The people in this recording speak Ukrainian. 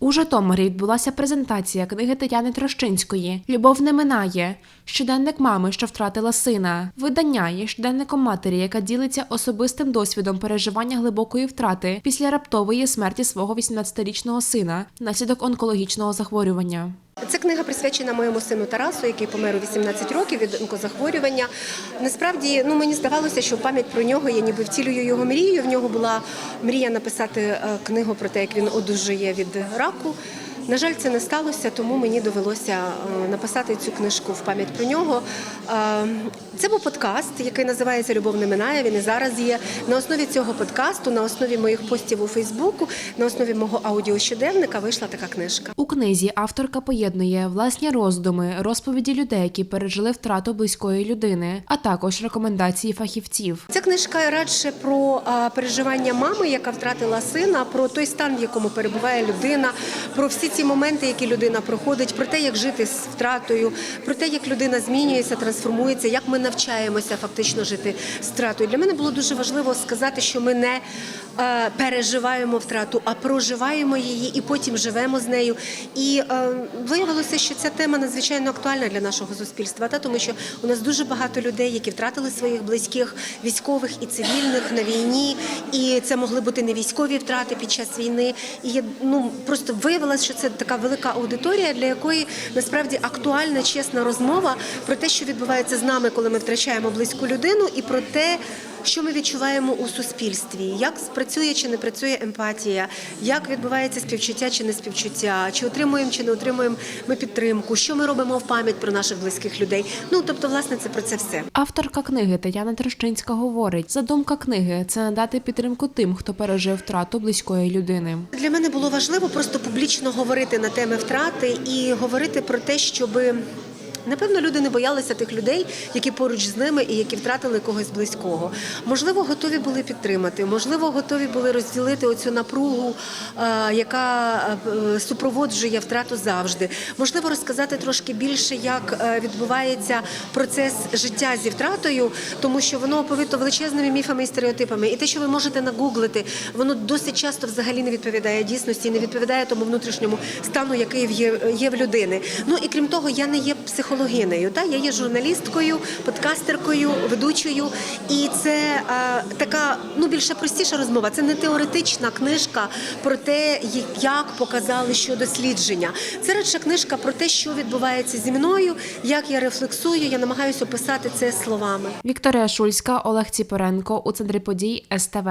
У Житомирі відбулася презентація книги Тетяни Трощинської Любов не минає. Щоденник мами, що втратила сина. Видання є щоденником матері, яка ділиться особистим досвідом переживання глибокої втрати після раптової смерті свого 18-річного сина внаслідок онкологічного захворювання. Ця книга присвячена моєму сину Тарасу, який помер у 18 років від онкозахворювання. Насправді, ну мені здавалося, що пам'ять про нього я ніби втілюю його мрію. В нього була мрія написати е, книгу про те, як він одужує від раку. На жаль, це не сталося, тому мені довелося е, написати цю книжку в пам'ять про нього. Е, Це був подкаст, який називається Любов не минає. Він і зараз є. На основі цього подкасту, на основі моїх постів у Фейсбуку, на основі мого аудіощоденника вийшла така книжка. У книзі авторка поєднує власні роздуми, розповіді людей, які пережили втрату близької людини, а також рекомендації фахівців. Ця книжка радше про переживання мами, яка втратила сина, про той стан, в якому перебуває людина, про всі ці моменти, які людина проходить, про те, як жити з втратою, про те, як людина змінюється, трансформується, як ми навчаємося фактично жити з втратою. Для мене було дуже важливо сказати, що ми не е, переживаємо втрату, а проживаємо її і потім живемо з нею. І е, виявилося, що ця тема надзвичайно актуальна для нашого суспільства, та тому що у нас дуже багато людей, які втратили своїх близьких, військових і цивільних на війні, і це могли бути не військові втрати під час війни. І я ну просто виявилося, що це така велика аудиторія, для якої насправді актуальна чесна розмова про те, що відбувається з нами, коли ми втрачаємо близьку людину, і про те. Що ми відчуваємо у суспільстві? Як спрацює чи не працює емпатія? Як відбувається співчуття чи не співчуття? Чи отримуємо чи не отримуємо ми підтримку? Що ми робимо в пам'ять про наших близьких людей? Ну тобто, власне, це про це все. Авторка книги Тетяна Трощинська говорить: задумка книги це надати підтримку тим, хто пережив втрату близької людини. Для мене було важливо просто публічно говорити на теми втрати і говорити про те, щоби. Напевно, люди не боялися тих людей, які поруч з ними і які втратили когось близького. Можливо, готові були підтримати, можливо, готові були розділити оцю напругу, е, яка е, супроводжує втрату завжди. Можливо, розказати трошки більше, як е, відбувається процес життя зі втратою, тому що воно оповито величезними міфами і стереотипами. І те, що ви можете нагуглити, воно досить часто взагалі не відповідає дійсності, не відповідає тому внутрішньому стану, який є, в людини. Ну і крім того, я не є психологинею. Та я є журналісткою, подкастеркою, ведучою, і це е, така ну більше простіша розмова. Це не теоретична книжка про те, як показали що дослідження. Це радше книжка про те, що відбувається зі мною, як я рефлексую. Я намагаюся описати це словами. Вікторія Шульська, Олег Ціпоренко у центрі подій СТВ.